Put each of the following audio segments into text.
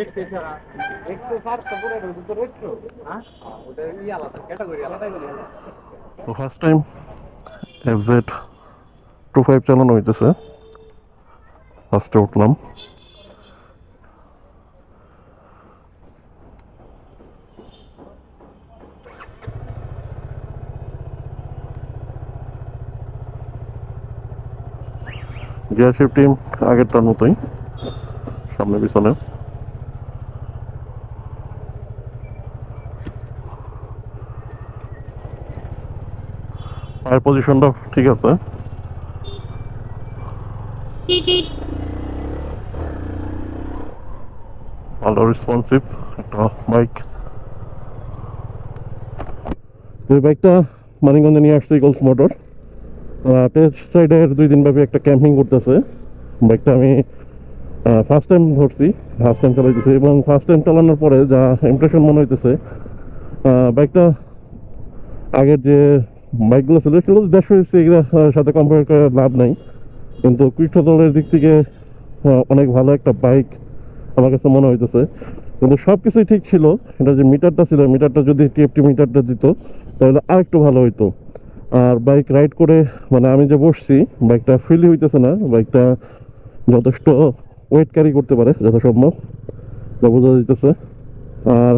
X S আর এক্সের সার তো first time FZ two five চালানো হইতেছে ফার্স্টে উঠলাম। গিয়ার শিফটিং আগেরটার মতোই। সামনে পিছনে। পায়ের পজিশনটা ঠিক আছে। ভালো রেসপন্সিভ একটা বাইক এই বাইকটা মানিকগঞ্জে নিয়ে আসছে ইগলস মোটর টেস্ট সাইডের দুই দিন ব্যাপী একটা ক্যাম্পিং করতেছে। বাইকটা আমি ফার্স্ট টাইম ধরছি ফার্স্ট টাইম চালাইতেছি এবং ফার্স্ট টাইম চালানোর পরে যা ইমপ্রেশন মনে হইতেছে বাইকটা আগের যে বাইকগুলো ছিল, সেগুলো দেড়শো এসছে এগুলোর সাথে কম্পেয়ার করে লাভ নাই। কিন্তু কৃষ্ণতলের দিক থেকে অনেক ভালো একটা বাইক আমার কাছে মনে হইতেছে। কিন্তু সব কিছুই ঠিক ছিল এটা যে মিটারটা ছিল মিটারটা যদি টিএফটি মিটারটা দিত, তাহলে আরেকটু ভালো হইতো। আর বাইক রাইড করে মানে আমি যে বসছি বাইকটা ফিলি হইতেছে না বাইকটা যথেষ্ট ওয়েট ক্যারি করতে পারে, যথাসম্ভব, যা বোঝা যাইতেছে। আর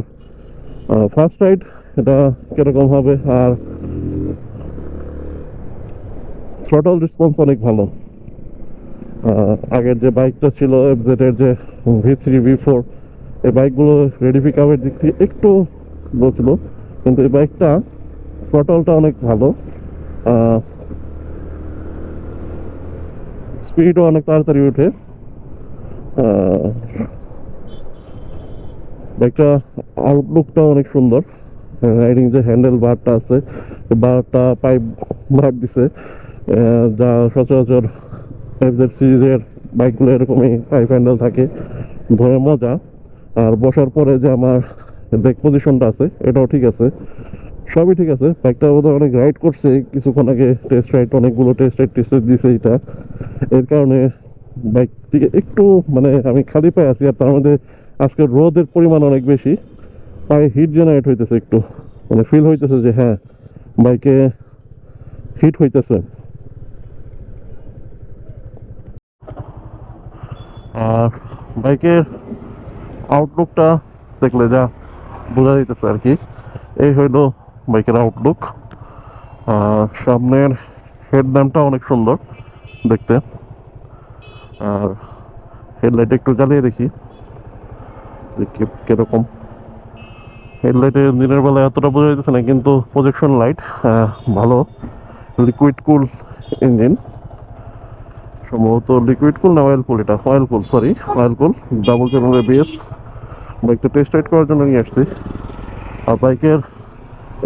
ফার্স্ট রাইড এটা কীরকম হবে, আর থ্রটল রেসপন্স অনেক ভালো। আগের যে বাইকটা ছিল এফজেড এর যে ভি থ্রি ভি ফোর এই বাইকগুলো রেডি পিকআপের দিক থেকে একটু লো ছিল, কিন্তু এই বাইকটা থ্রটলটা অনেক ভালো। স্পিডও অনেক তাড়াতাড়ি ওঠে। বাইকটা আউটলুকটা অনেক সুন্দর। রাইডিং যে হ্যান্ডেল বারটা আছে বারটা পাইপ বার দিছে। যা সচরাচর এফজেড সিরিজের বাইকগুলো এরকমই পাইপ হ্যান্ডেল থাকে। ধরে মজা। আর বসার পরে যে আমার ব্রেক পজিশনটা আছে, এটাও ঠিক আছে। সবই ঠিক আছে। বাইকটা বোধহয় অনেক রাইড করছে। কিছুক্ষণ আগে টেস্ট রাইড অনেকগুলো টেস্ট রাইড টেস্ট রাইড দিছে এটা। এর কারণে বাইক থেকে একটু মানে আমি খালি পায়ে আছি আর তার মধ্যে আজকে রোদের পরিমাণ অনেক বেশি। পায়ে হিট জেনারেট হইতেছে একটু। মানে ফিল হইতেছে যে হ্যাঁ বাইকে হিট হইতেছে। আর বাইকের আউটলুকটা দেখলে যা বোঝা যাইতেছে আর কি। এই হইল বাইকের আউটলুক সামনের হেডল্যাম্পটা অনেক সুন্দর দেখতে। আর হেডলাইট একটু জ্বালিয়ে দেখি কীরকম। হেডলাইটে দিনের বেলা এতটা বোঝা যাইতেছে না, কিন্তু প্রজেকশন লাইট ভালো। লিকুইড কুল ইঞ্জিন সম্ভবত লিকুইড কুল না অয়েল কুল এটা? Oil cool sorry oil cool double চ্যানেলের বিএস বাইকটা টেস্ট রাইড করার জন্য নিয়ে আসছি। আর বাইকের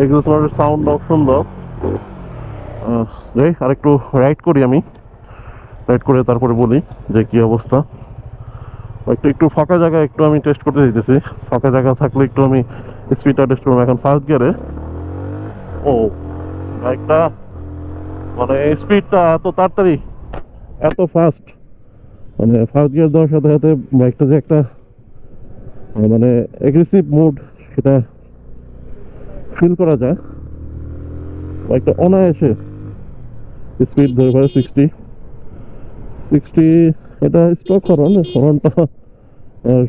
এক্সোসনের সাউন্ডটাও সুন্দর। যাই, আরেকটু রাইড করি আমি। রাইড করে তারপরে বলি যে কি অবস্থা। বাইকটা একটু ফাঁকা জায়গায় একটু আমি টেস্ট করতে দিতেছি ফাঁকা জায়গা থাকলে একটু আমি স্পিডটা টেস্ট করব এখন ফার্স্ট গিয়ারে ও বাইকটা মানে স্পিডটা এত তাড়াতাড়ি, এত ফাস্ট মানে ফার্স্ট গিয়ার দেওয়ার সাথে সাথে বাইকটা যে একটা মানে এগ্রেসিভ মুড সেটা ফিল করা যায়। বাইকটা অনায়াসে স্পিড ধরে পারে সিক্সটি সিক্সটি এটা স্টক হরন হরনটা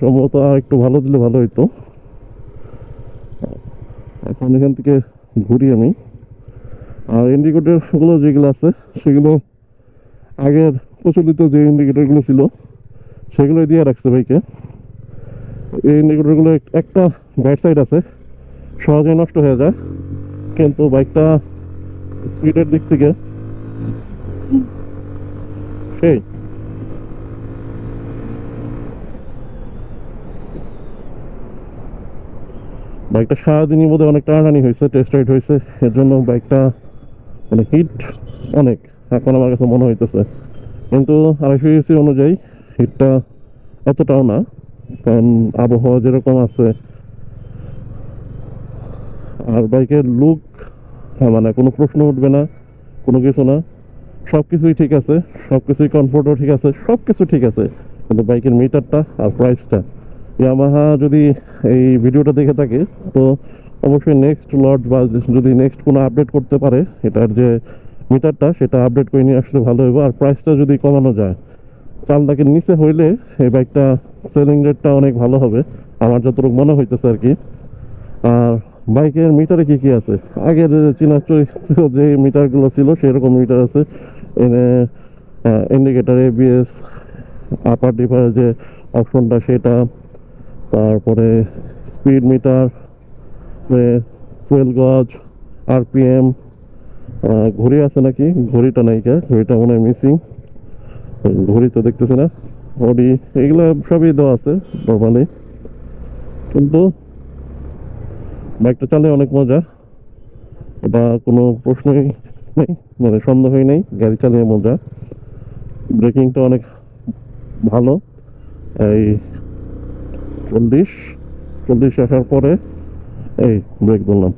সম্ভবত আর একটু ভালো দিলে ভালো হইতো। এখন এখান থেকে ঘুরি আমি। আর ইন্ডিকেটরগুলো যেগুলো আছে, সেগুলো আগের প্রচলিত যে ইন্ডিকেটারগুলো ছিল সেগুলো দিয়ে রাখছে বাইকে এই ইন্ডিকেটরগুলো একটা ব্যাড সাইড আছে। সহজে নষ্ট হয়ে যায়। কিন্তু বাইকটা স্পিডের দিক থেকে সেই। বাইকটা সারাদিনই বোধহয় অনেক টানাটানি হয়েছে টেস্ট রাইড হয়েছে। এর জন্য বাইকটা মানে হিট অনেক, এখন আমার কাছে মনে হইতেছে। কিন্তু আড়াইশো ইসি অনুযায়ী হিটটা এতটাও না। কারণ আবহাওয়া যেরকম আছে আর বাইকের লুক মানে কোনো প্রশ্ন উঠবে না, কোনো কিছু না। সব কিছুই ঠিক আছে সব কিছুই কমফোর্টও ঠিক আছে সব কিছু ঠিক আছে। কিন্তু বাইকের মিটারটা আর প্রাইসটা ইয়ামাহা যদি এই ভিডিওটা দেখে থাকে, তো অবশ্যই নেক্সট লট বা যদি নেক্সট কোনো আপডেট করতে পারে, এটার যে মিটারটা সেটা আপডেট করে নিয়ে আসলে ভালো হবে আর প্রাইসটা যদি কমানো যায় চার নিচে হইলে এই বাইকটা সেলিং রেটটা অনেক ভালো হবে, আমার যতটুকু মনে হইতেছে আর কি। আর বাইকের মিটারে কি কি আছে? আগের চীনা চরিত্র যে মিটারগুলো ছিল, সেরকম মিটার আছে। এনে ইন্ডিকেটার এবিএস আপার ডিপার যে অপশনটা সেটা, তারপরে speed meter fuel gauge RPM ঘড়ি আছে নাকি? ঘড়িটা নাইকা ঘড়িটা মনে হয় মিসিং ঘড়ি তো দেখতেছি না। ঘড়ি এগুলো সবই দেওয়া আছে নর্মালি কিন্তু বাইকটা চালে অনেক মজা। এটা কোনো প্রশ্নই নেই মানে সন্দেহই নেই, গাড়ি চালিয়ে মজা। ব্রেকিংটা অনেক ভালো। এই চল্লিশ চল্লিশ আসার পরে এই ব্রেক ধরলাম।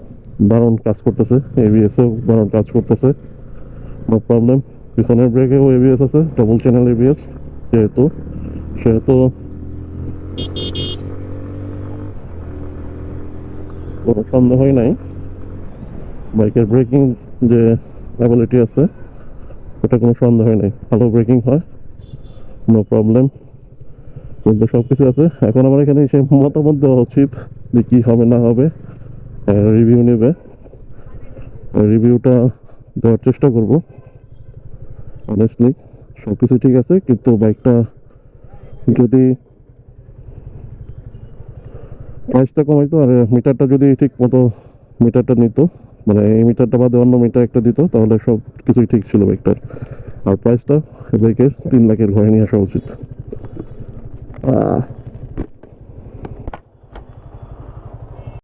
দারুণ কাজ করতেছে এবিএসও দারুণ কাজ করতেছে। নো প্রবলেম পিছনের ব্রেকেও এবিএস আছে ডবল চ্যানেল এবিএস যেহেতু, সেহেতু কোনো সন্দেহই নাই। বাইকের ব্রেকিং যে অ্যাবিলিটি আছে, ওটা কোনো সন্দেহই নেই। ভালো ব্রেকিং হয় নো প্রবলেম কিন্তু সব কিছু আছে। এখন আমার এখানে এসে মতামত দেওয়া উচিত যে কী হবে, না হবে। রিভিউ নেবে। রিভিউটা দেওয়ার চেষ্টা করব। অনেস্টলি সব কিছু ঠিক আছে, কিন্তু বাইকটা যদি প্রাইসটা কমাইতো আর মিটারটা যদি ঠিক মতো মিটারটা নিত মানে এই মিটারটা বাদে অন্য মিটার একটা দিত, তাহলে সব কিছুই ঠিক ছিল বাইকটার। আর প্রাইসটা বাইকের তিন লাখের ঘরে নিয়ে আসা উচিত।